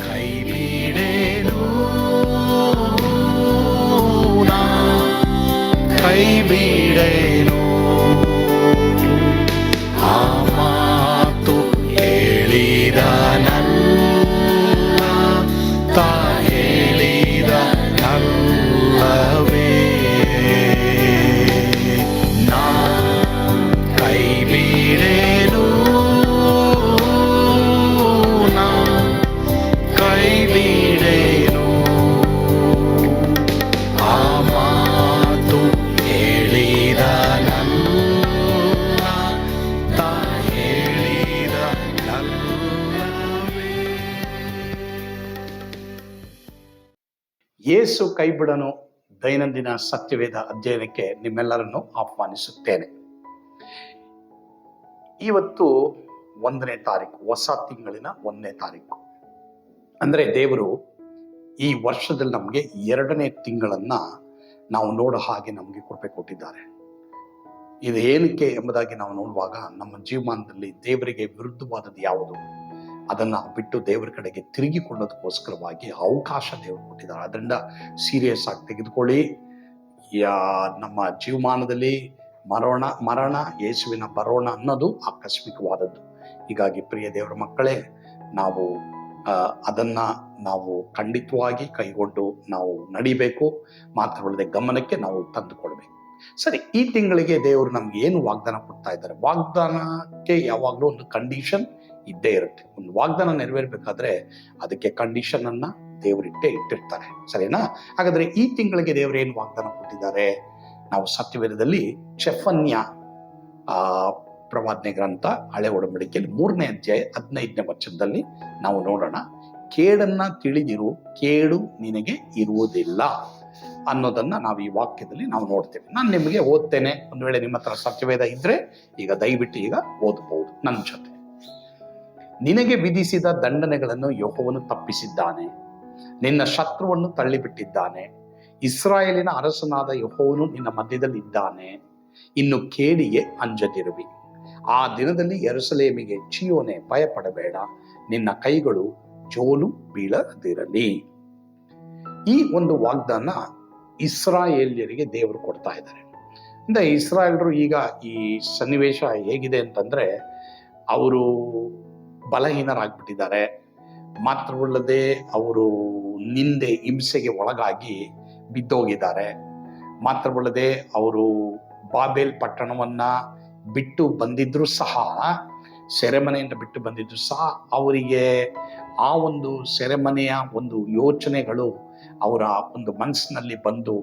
കൈവിടേനോ കൈവിടേനോ ಯೇಸು ಕೈಬಿಡನು ದೈನಂದಿನ ಸತ್ಯವೇದ ಅಧ್ಯಯನಕ್ಕೆ ನಿಮ್ಮೆಲ್ಲರನ್ನು ಆಹ್ವಾನಿಸುತ್ತೇನೆ. ಇವತ್ತು ಒಂದನೇ ತಾರೀಕು, ಹೊಸ ತಿಂಗಳಿನ ಒಂದನೇ ತಾರೀಕು. ಅಂದರೆ ದೇವರು ಈ ವರ್ಷದಲ್ಲಿ ನಮಗೆ ಎರಡನೇ ತಿಂಗಳನ್ನ ನಾವು ನೋಡೋ ಹಾಗೆ ನಮಗೆ ಕೃಪೆ ಕೊಟ್ಟಿದ್ದಾರೆ. ಇದು ಏನಕ್ಕೆ ಎಂಬುದಾಗಿ ನಾವು ನೋಡುವಾಗ ನಮ್ಮ ಜೀವಮಾನದಲ್ಲಿ ದೇವರಿಗೆ ವಿರುದ್ಧವಾದದ್ದು ಯಾವುದು? ಅದನ್ನ ಬಿಟ್ಟು ದೇವರ ಕಡೆಗೆ ತಿರುಗಿಕೊಳ್ಳೋದಕ್ಕೋಸ್ಕರವಾಗಿ ಅವಕಾಶ ದೇವರು ಕೊಟ್ಟಿದ್ದಾರೆ. ಅದರಿಂದ ಸೀರಿಯಸ್ ಆಗಿ ತೆಗೆದುಕೊಳ್ಳಿ. ಯಾ, ನಮ್ಮ ಜೀವಮಾನದಲ್ಲಿ ಮರೋಣ, ಮರಣ, ಯೇಸುವಿನ ಬರೋಣ ಅನ್ನೋದು ಆಕಸ್ಮಿಕವಾದದ್ದು. ಹೀಗಾಗಿ ಪ್ರಿಯ ದೇವರ ಮಕ್ಕಳೇ, ನಾವು ಅದನ್ನ ನಾವು ಖಂಡಿತವಾಗಿ ಕೈಗೊಂಡು ನಾವು ನಡಿಬೇಕು. ಮಾತ್ರವಲ್ಲದೆ ಗಮನಕ್ಕೆ ನಾವು ತಂದುಕೊಳ್ಬೇಕು ಸರಿ, ಈ ತಿಂಗಳಿಗೆ ದೇವರು ನಮ್ಗೆ ಏನು ವಾಗ್ದಾನ ಕೊಡ್ತಾ ಇದ್ದಾರೆ? ವಾಗ್ದಾನಕ್ಕೆ ಯಾವಾಗಲೂ ಒಂದು ಕಂಡೀಷನ್ ಇದ್ದೇ ಇರುತ್ತೆ. ಒಂದು ವಾಗ್ದಾನ ನೆರವೇರ್ಬೇಕಾದ್ರೆ ಅದಕ್ಕೆ ಕಂಡೀಷನ್ ಅನ್ನ ದೇವರಿಟ್ಟೆ ಇಟ್ಟಿರ್ತಾರೆ. ಸರಿನಾ? ಹಾಗಾದ್ರೆ ಈ ತಿಂಗಳಿಗೆ ದೇವರು ಏನು ವಾಗ್ದಾನ ಕೊಟ್ಟಿದ್ದಾರೆ? ನಾವು ಸತ್ಯವೇದದಲ್ಲಿ ಚೆಫನ್ಯ, ಆ, ಪ್ರವಾದನೆ ಗ್ರಂಥ ಹಳೆ ಒಡಂಬಡಿಕೆಯಲ್ಲಿ ಮೂರನೇ ಅಧ್ಯಾಯ ಹದಿನೈದನೇ ವಚನದಲ್ಲಿ ನಾವು ನೋಡೋಣ. ಕೇಡನ್ನ ತಿಳಿದಿರು, ಕೇಡು ನಿನಗೆ ಇರುವುದಿಲ್ಲ ಅನ್ನೋದನ್ನ ನಾವು ಈ ವಾಕ್ಯದಲ್ಲಿ ನಾವು ನೋಡ್ತೇವೆ. ನಾನು ನಿಮಗೆ ಓದ್ತೇನೆ. ಒಂದು ವೇಳೆ ನಿಮ್ಮ ಹತ್ರ ಸತ್ಯವೇದ ಇದ್ರೆ ಈಗ ದಯವಿಟ್ಟು ಈಗ ಓದಬಹುದು ನನ್ನ ಜೊತೆ. ನಿನಗೆ ವಿಧಿಸಿದ ದಂಡನೆಗಳನ್ನು ಯೋಹವನ್ನು ತಪ್ಪಿಸಿದ್ದಾನೆ. ನಿನ್ನ ಶತ್ರುವನ್ನು ತಳ್ಳಿಬಿಟ್ಟಿದ್ದಾನೆ. ಇಸ್ರಾಯೇಲಿನ ಅರಸನಾದ ಯಹೋವನು ನಿನ್ನ ಮಧ್ಯದಲ್ಲಿ ಇದ್ದಾನೆ. ಇನ್ನು ಕೇಡಿಗೆ ಅಂಜದಿರುವಿ. ಆ ದಿನದಲ್ಲಿ ಎರಸಲೇಮಿಗೆ ಚಿಯೋನೆ ಭಯಪಡಬೇಡ. ನಿನ್ನ ಕೈಗಳು ಜೋಲು ಬೀಳದಿರಲಿ. ಈ ಒಂದು ವಾಗ್ದಾನ ಇಸ್ರಾಯೇಲ್ಯರಿಗೆ ದೇವರು ಕೊಡ್ತಾ ಇದ್ದಾರೆ. ಅಂದ್ರೆ ಇಸ್ರಾಯೇಲ್ರು ಈಗ ಈ ಸನ್ನಿವೇಶ ಹೇಗಿದೆ ಅಂತಂದ್ರೆ, ಅವರು ಬಲಹೀನರಾಗ್ಬಿಟ್ಟಿದ್ದಾರೆ. ಮಾತ್ರವಲ್ಲದೆ ಅವರು ನಿಂದೆ, ಹಿಂಸೆಗೆ ಒಳಗಾಗಿ ಬಿದ್ದೋಗಿದ್ದಾರೆ. ಮಾತ್ರವಲ್ಲದೆ ಅವರು ಬಾಬೇಲ್ ಪಟ್ಟಣವನ್ನು ಬಿಟ್ಟು ಬಂದಿದ್ರು ಸಹ, ಸೆರೆಮನೆಯಿಂದ ಬಿಟ್ಟು ಬಂದಿದ್ರು ಸಹ ಅವರಿಗೆ ಆ ಒಂದು ಸೆರೆಮನೆಯ ಒಂದು ಯೋಚನೆಗಳು ಅವರ ಒಂದು ಮನಸ್ಸಿನಲ್ಲಿ ಬಂದು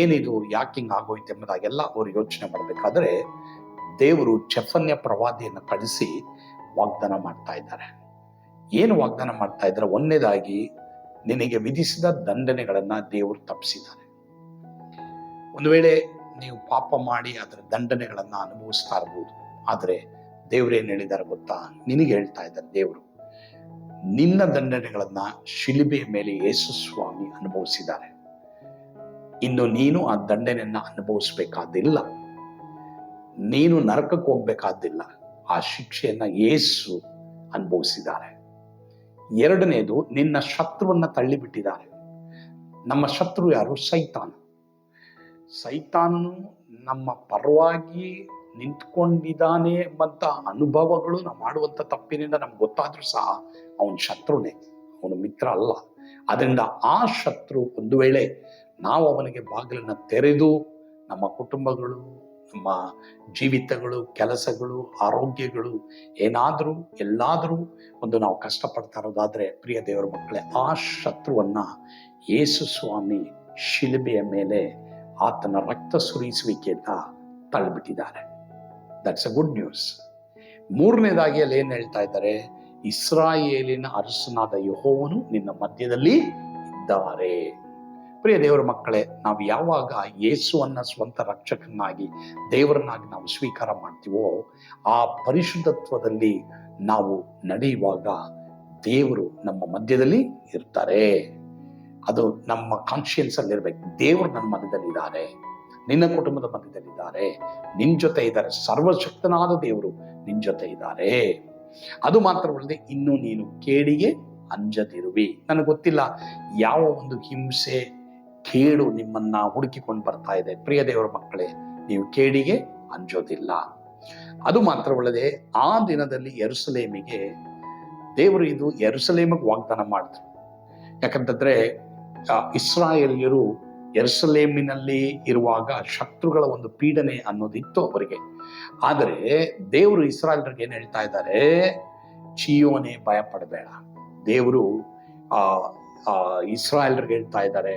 ಏನಿದು ಯಾಕಿಂಗ್ ಆಗೋಯ್ತು ಎಂಬುದಾಗೆಲ್ಲ ಅವರು ಯೋಚನೆ ಮಾಡಬೇಕಾದ್ರೆ ದೇವರು ಚಫನ್ಯ ಪ್ರವಾದಿಯನ್ನು ಕಳಿಸಿ ವಾಗ್ದಾನ ಮಾಡ್ತಾ ಇದ್ದಾರೆ. ಏನು ವಾಗ್ದಾನ ಮಾಡ್ತಾ ಇದ್ದಾರೆ? ಒಂದನೇದಾಗಿ, ನಿನಗೆ ವಿಧಿಸಿದ ದಂಡನೆಗಳನ್ನ ದೇವರು ತಪ್ಪಿಸಿದ್ದಾರೆ ಒಂದು ವೇಳೆ ನೀವು ಪಾಪ ಮಾಡಿ ಅದರ ದಂಡನೆಗಳನ್ನ ಅನುಭವಿಸ್ತಾ ಇರ್ಬೋದು. ಆದರೆ ದೇವ್ರೇನ್ ಹೇಳಿದ್ದಾರೆ ಗೊತ್ತಾ? ನಿನಗೆ ಹೇಳ್ತಾ ಇದ್ದಾರೆ ದೇವರು, ನಿನ್ನ ದಂಡನೆಗಳನ್ನ ಶಿಲುಬೆಯ ಮೇಲೆ ಯೇಸು ಸ್ವಾಮಿ ಅನುಭವಿಸಿದ್ದಾರೆ. ಇನ್ನು ನೀನು ಆ ದಂಡನೆಯನ್ನ ಅನುಭವಿಸ್ಬೇಕಾದಿಲ್ಲ. ನೀನು ನರಕಕ್ಕೆ ಹೋಗ್ಬೇಕಾದಿಲ್ಲ. ಆ ಶಿಕ್ಷೆಯನ್ನು ಯೇಸು ಅನುಭವಿಸಿದ್ದಾರೆ. ಎರಡನೇದು, ನಿನ್ನ ಶತ್ರುವನ್ನ ತಳ್ಳಿಬಿಟ್ಟಿದ್ದಾರೆ. ನಮ್ಮ ಶತ್ರು ಯಾರು? ಸೈತಾನ. ಸೈತಾನನು ನಮ್ಮ ಪರವಾಗಿ ನಿಂತ್ಕೊಂಡಿದ್ದಾನೆ ಎಂಬಂತ ಅನುಭವಗಳು ನಾವು ಮಾಡುವಂತ ತಪ್ಪಿನಿಂದ ನಮ್ಗೆ ಗೊತ್ತಾದ್ರೂ ಸಹ ಅವನ ಶತ್ರುನೇ. ಅವನು ಮಿತ್ರ ಅಲ್ಲ. ಅದರಿಂದ ಆ ಶತ್ರು ಒಂದು ವೇಳೆ ನಾವು ಅವನಿಗೆ ಬಾಗಿಲನ್ನು ತೆರೆದು ನಮ್ಮ ಕುಟುಂಬಗಳು ನಮ್ಮ ಜೀವಿತಗಳು, ಕೆಲಸಗಳು, ಆರೋಗ್ಯಗಳು ಏನಾದರೂ, ಎಲ್ಲಾದರೂ ಒಂದು ನಾವು ಕಷ್ಟಪಡ್ತಾ ಇರೋದಾದರೆ ಪ್ರಿಯ ದೇವರ ಮಕ್ಕಳೇ, ಆ ಶತ್ರುವನ್ನ ಯೇಸು ಸ್ವಾಮಿ ಶಿಲುಬೆಯ ಮೇಲೆ ಆತನ ರಕ್ತ ಸುರಿಸುವಿಕೆಯನ್ನು ತಳ್ಳಿಬಿಟ್ಟಿದ್ದಾರೆ. ದಟ್ಸ್ ಅ ಗುಡ್ ನ್ಯೂಸ್ ಮೂರನೇದಾಗಿ ಅಲ್ಲಿ ಏನು ಹೇಳ್ತಾ ಇದ್ದಾರೆ? ಇಸ್ರಾಯೇಲಿನ ಅರಸನಾದ ಯಹೋವನು ನಿನ್ನ ಮಧ್ಯದಲ್ಲಿ ಇದ್ದಾರೆ. ಪ್ರಿಯ ದೇವರ ಮಕ್ಕಳೇ, ನಾವು ಯಾವಾಗ ಯೇಸುವನ್ನ ಸ್ವಂತ ರಕ್ಷಕನಾಗಿ, ದೇವರನ್ನಾಗಿ ನಾವು ಸ್ವೀಕಾರ ಮಾಡ್ತೀವೋ, ಆ ಪರಿಶುದ್ಧತ್ವದಲ್ಲಿ ನಾವು ನಡೆಯುವಾಗ ದೇವರು ನಮ್ಮ ಮಧ್ಯದಲ್ಲಿ ಇರ್ತಾರೆ. ಅದು ನಮ್ಮ ಕಾನ್ಶಿಯನ್ಸ್ ಅಲ್ಲಿ ಇರ್ಬೇಕು ದೇವರು ನನ್ನ ಮಧ್ಯದಲ್ಲಿದ್ದಾರೆ. ನಿನ್ನ ಕುಟುಂಬದ ಮಧ್ಯದಲ್ಲಿದ್ದಾರೆ. ನಿನ್ ಜೊತೆ ಇದ್ದಾರೆ. ಸರ್ವಶಕ್ತನಾದ ದೇವರು ನಿನ್ ಜೊತೆ ಇದ್ದಾರೆ. ಅದು ಮಾತ್ರವಲ್ಲದೆ ಇನ್ನು ನೀನು ಕೇಡಿಗೆ ಅಂಜದಿರುವಿ. ನನಗೆ ಗೊತ್ತಿಲ್ಲ, ಯಾವ ಒಂದು ಹಿಂಸೆ ಕೇಡು ನಿಮ್ಮನ್ನ ಹುಡುಕಿಕೊಂಡು ಬರ್ತಾ ಇದೆ. ಪ್ರಿಯ ದೇವರ ಮಕ್ಕಳೇ, ನೀವು ಕೇಡಿಗೆ ಅಂಜೋದಿಲ್ಲ. ಅದು ಮಾತ್ರವಲ್ಲದೆ ಆ ದಿನದಲ್ಲಿ ಎರುಸಲೇಮಿಗೆ ದೇವರು ಇದು ಎರುಸಲೇಮಿಗೆ ವಾಗ್ದಾನ ಮಾಡಿದ್ರು. ಯಾಕಂತಂದ್ರೆ ಇಸ್ರಾಯೇಲಿಯರು ಎರುಸಲೇಮಿನಲ್ಲಿ ಇರುವಾಗ ಶತ್ರುಗಳ ಒಂದು ಪೀಡನೆ ಅನ್ನೋದಿತ್ತು ಅವರಿಗೆ. ಆದರೆ ದೇವರು ಇಸ್ರಾಯೇಲರಿಗೆ ಏನು ಹೇಳ್ತಾ ಇದ್ದಾರೆ? ಚಿಯೋನೆ ಭಯ ಪಡಬೇಡ ದೇವರು ಆ ಇಸ್ರಾಯೇಲರಿಗೆ ಹೇಳ್ತಾ ಇದ್ದಾರೆ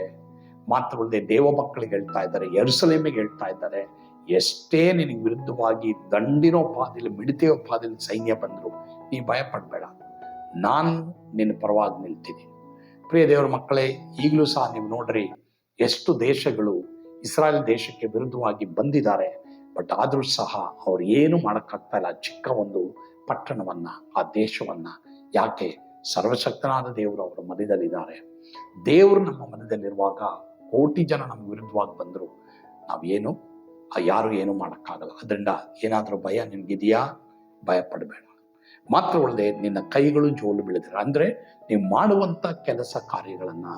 ಮಾತ್ರವಲ್ಲದೆ ದೇವ ಮಕ್ಕಳಿಗೆ ಹೇಳ್ತಾ ಇದ್ದಾರೆ ಎರುಸಲೇಮಿಗೆ ಹೇಳ್ತಾ ಇದ್ದಾರೆ, ಎಷ್ಟೇ ನಿನಗೆ ವಿರುದ್ಧವಾಗಿ ದಂಡಿನೋ ಪಾದಿಲಿ ಮಿಡಿತೆಯೋ ಪಾದಿಲಿ ಸೈನ್ಯ ಬಂದರು, ನೀ ಭಯ ಪಡಬೇಡ ನಾನು ನಿನ್ನ ಪರವಾಗಿ ನಿಲ್ತೀನಿ. ಪ್ರಿಯ ದೇವರ ಮಕ್ಕಳೇ, ಈಗಲೂ ಸಹ ನೀವು ನೋಡ್ರಿ, ಎಷ್ಟು ದೇಶಗಳು ಇಸ್ರಾಯೇಲ್ ದೇಶಕ್ಕೆ ವಿರುದ್ಧವಾಗಿ ಬಂದಿದ್ದಾರೆ, ಬಟ್ ಆದರೂ ಸಹ ಅವ್ರು ಏನು ಮಾಡೋಕ್ಕಾಗ್ತಾ ಇಲ್ಲ, ಚಿಕ್ಕ ಒಂದು ಪಟ್ಟಣವನ್ನ, ಆ ದೇಶವನ್ನ. ಯಾಕೆ? ಸರ್ವಶಕ್ತನಾದ ದೇವರು ಅವರ ಮಧ್ಯದಲ್ಲಿದ್ದಾರೆ. ದೇವರು ನಮ್ಮ ಮಧ್ಯದಲ್ಲಿರುವಾಗ ಕೋಟಿ ಜನ ನಮ್ಮ ವಿರುದ್ಧವಾಗಿ ಬಂದರು. ನಾವೇನು? ಯಾರು ಏನು ಮಾಡೋಕ್ಕಾಗಲ್ಲ. ಅದರಿಂದ ಏನಾದರೂ ಭಯ ನಿನಗಿದೆಯಾ ಭಯ ಪಡಬೇಡ. ಮಾತ್ರವಲ್ಲದೆ ನಿನ್ನ ಕೈಗಳು ಜೋಲು ಬೀಳಿದ್ರೆ, ಅಂದರೆ ನೀವು ಮಾಡುವಂಥ ಕೆಲಸ ಕಾರ್ಯಗಳನ್ನು,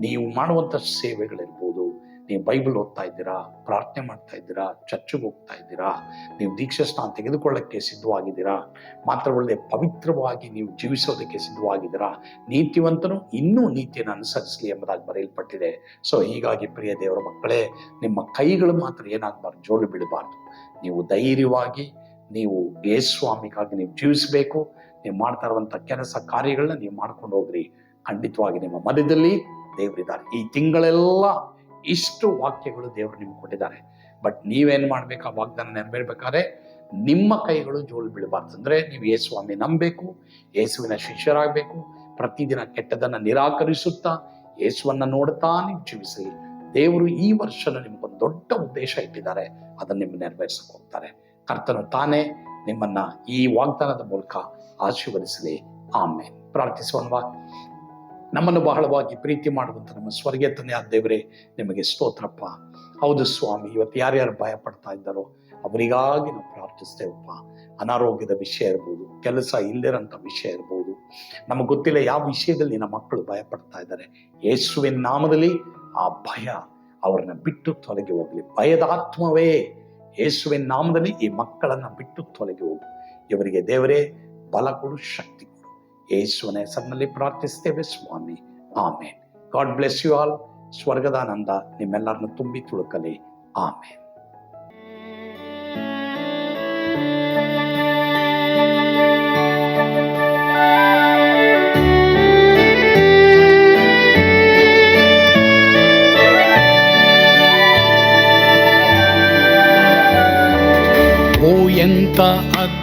ನೀವು ಮಾಡುವಂಥ ಸೇವೆಗಳಿರ್ಬೋದು. ನೀವು ಬೈಬಲ್ ಓದ್ತಾ ಇದ್ದೀರಾ, ಪ್ರಾರ್ಥನೆ ಮಾಡ್ತಾ ಇದ್ದೀರಾ, ಚರ್ಚ್ಗೆ ಹೋಗ್ತಾ ಇದ್ದೀರಾ, ನೀವು ದೀಕ್ಷೆ ಸ್ನಾನ ತೆಗೆದುಕೊಳ್ಳಕ್ಕೆ ಸಿದ್ಧವಾಗಿದ್ದೀರಾ ಮಾತ್ರವಲ್ಲದೆ ಪವಿತ್ರವಾಗಿ ನೀವು ಜೀವಿಸೋದಕ್ಕೆ ಸಿದ್ಧವಾಗಿದ್ದೀರಾ, ನೀತಿವಂತನು ಇನ್ನೂ ನೀತಿಯನ್ನು ಅನುಸರಿಸಲಿ ಎಂಬುದಾಗಿ ಬರೆಯಲ್ಪಟ್ಟಿದೆ. ಸೊ ಹೀಗಾಗಿ ಪ್ರಿಯ ದೇವರ ಮಕ್ಕಳೇ, ನಿಮ್ಮ ಕೈಗಳು ಮಾತ್ರ ಏನಾಗಬಾರ್ದು, ಜೋಲು ಬಿಡಬಾರ್ದು. ನೀವು ಧೈರ್ಯವಾಗಿ, ನೀವು ಯೇಸ್ವಾಮಿಗಾಗಿ ನೀವು ಜೀವಿಸಬೇಕು, ನೀವು ಮಾಡ್ತಾ ಇರುವಂಥ ಕೆಲಸ ಕಾರ್ಯಗಳನ್ನ ನೀವು ಮಾಡ್ಕೊಂಡು ಹೋಗ್ರಿ. ಖಂಡಿತವಾಗಿ ನಿಮ್ಮ ಮಧ್ಯದಲ್ಲಿ ದೇವರಿದ್ದಾರೆ. ಈ ತಿಂಗಳೆಲ್ಲ ಇಷ್ಟು ವಾಕ್ಯಗಳು ದೇವರು ನಿಮ್ಗೆ ಕೊಟ್ಟಿದ್ದಾರೆ. ಬಟ್ ನೀವೇನು ಮಾಡ್ಬೇಕು? ಆ ವಾಗ್ದಾನ ನೆರವೇರ್ಬೇಕಾದ್ರೆ ನಿಮ್ಮ ಕೈಗಳು ಜೋಳು ಬೀಳಬಾರ್ದು. ಅಂದ್ರೆ ನೀವು ಯೇಸುವಾಮಿ ನಂಬಬೇಕು, ಯೇಸುವಿನ ಶಿಷ್ಯರಾಗಬೇಕು, ಪ್ರತಿದಿನ ಕೆಟ್ಟದನ್ನ ನಿರಾಕರಿಸುತ್ತಾ ಯೇಸುವನ್ನ ನೋಡ್ತಾ ನೀವು ಜೀವಿಸಿ. ದೇವರು ಈ ವರ್ಷನ ನಿಮ್ಗೊಂದು ದೊಡ್ಡ ಉದ್ದೇಶ ಇಟ್ಟಿದ್ದಾರೆ. ಅದನ್ನ ನಿಮ್ಮ ನೆರವೇರಿಸಕ್ಕೆ ಕರ್ತನು ತಾನೇ ನಿಮ್ಮನ್ನ ಈ ವಾಗ್ದಾನದ ಮೂಲಕ ಆಶೀರ್ವದಿಸಲಿ. ಆಮೇಲೆ ಪ್ರಾರ್ಥಿಸೋಣವಾ. ನಮ್ಮನ್ನು ಬಹಳವಾಗಿ ಪ್ರೀತಿ ಮಾಡುವಂಥ ನಮ್ಮ ಸ್ವರ್ಗೀಯ ತಂದೆ ಆದ ದೇವರೇ, ನಿಮಗೆ ಸ್ತೋತ್ರಪ್ಪ. ಹೌದು ಸ್ವಾಮಿ, ಇವತ್ತು ಯಾರ್ಯಾರು ಭಯ ಪಡ್ತಾ ಇದ್ದಾರೋ ಅವರಿಗಾಗಿ ನಾವು ಪ್ರಾರ್ಥಿಸ್ತೇವಪ್ಪ. ಅನಾರೋಗ್ಯದ ವಿಷಯ ಇರ್ಬೋದು, ಕೆಲಸ ಇಲ್ಲದಿರೋಂಥ ವಿಷಯ ಇರ್ಬೋದು. ನಮಗೆ ಗೊತ್ತಿಲ್ಲ ಯಾವ ವಿಷಯದಲ್ಲಿ ನಮ್ಮ ಮಕ್ಕಳು ಭಯ ಪಡ್ತಾ ಇದ್ದಾರೆ. ಯೇಸುವಿನ ನಾಮದಲ್ಲಿ ಆ ಭಯ ಅವ್ರನ್ನ ಬಿಟ್ಟು ತೊಲಗಿ ಹೋಗ್ಲಿ. ಭಯದ ಆತ್ಮವೇ, ಯೇಸುವಿನ ನಾಮದಲ್ಲಿ ಈ ಮಕ್ಕಳನ್ನ ಬಿಟ್ಟು ತೊಲಗಿ ಹೋಗು. ಇವರಿಗೆ ದೇವರೇ, ಬಲ ಕೊಡು, ಶಕ್ತಿ ಯೇಸುವಿನ ಹೆಸರಿನಲ್ಲಿ ಪ್ರಾರ್ಥಿಸ್ತೇವೆ ಸ್ವಾಮಿ amen God bless you all ಸ್ವರ್ಗದಾನಂದ ನಿಮ್ಮೆಲ್ಲರನ್ನು ತುಂಬಿ ತುಳುಕಲಿ ಆಮೇನ್ ಓ ಎಂತ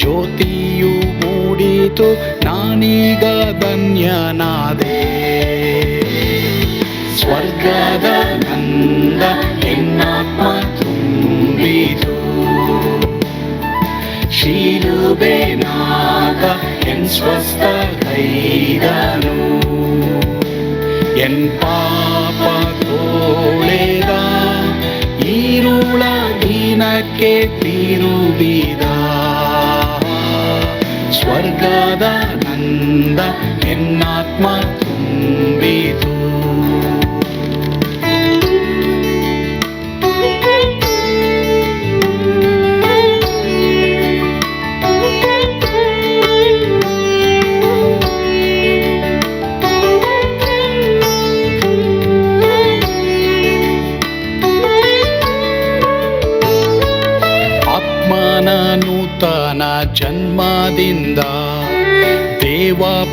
ಜ್ಯೋತಿಯು ಮೂಡಿತು, ನಾನೀಗ ಧನ್ಯನಾದೆ. ಸ್ವರ್ಗದ ನಂದ ಹೆಣ್ಣಾತ್ಮ ತುಂಬಿತು. ಶಿಲುಬೆನಾದ ಎನ್ ಸ್ವಸ್ಥ ಕೈದನು. ಎನ್ ಪಾಪ ತೋಳೆದ, ಈರುಳ ದಿನಕ್ಕೆ ತಿರುಗಿದ ಸ್ವರ್ಗದ ನಂದ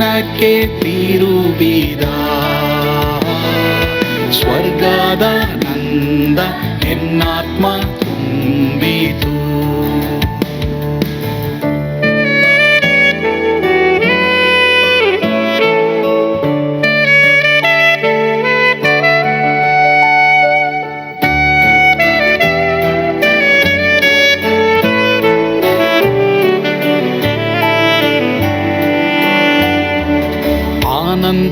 ദിനಕ್ಕೆ ಬೀದ. ಸ್ವರ್ಗದ ನಂದ ಎನ್ನಾತ್ಮ ತುಂಬಿತು.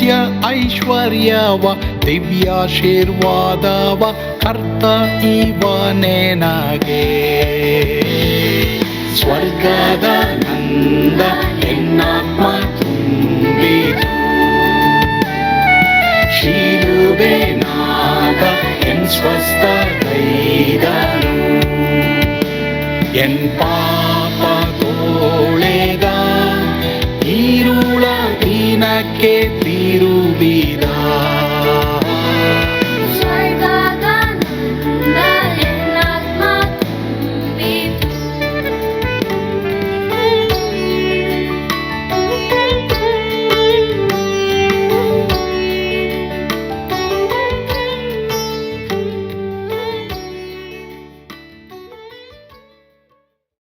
ರಾಜ್ಯ ಐಶ್ವರ್ಯವ ದಿವ್ಯಾಶೀರ್ವಾದವ ಕರ್ತ ಇವನೇನಾಗೆ ಸ್ವರ್ಗದ ನಂದ ಎನ್ನಾತ್ಮ ತುಂಬಿತು. ಶಿಲುಬೆ ನಾಗ ಎನ್ ಸ್ವಸ್ಥ ಕೈದನು. ಎನ್ ಪಾ be the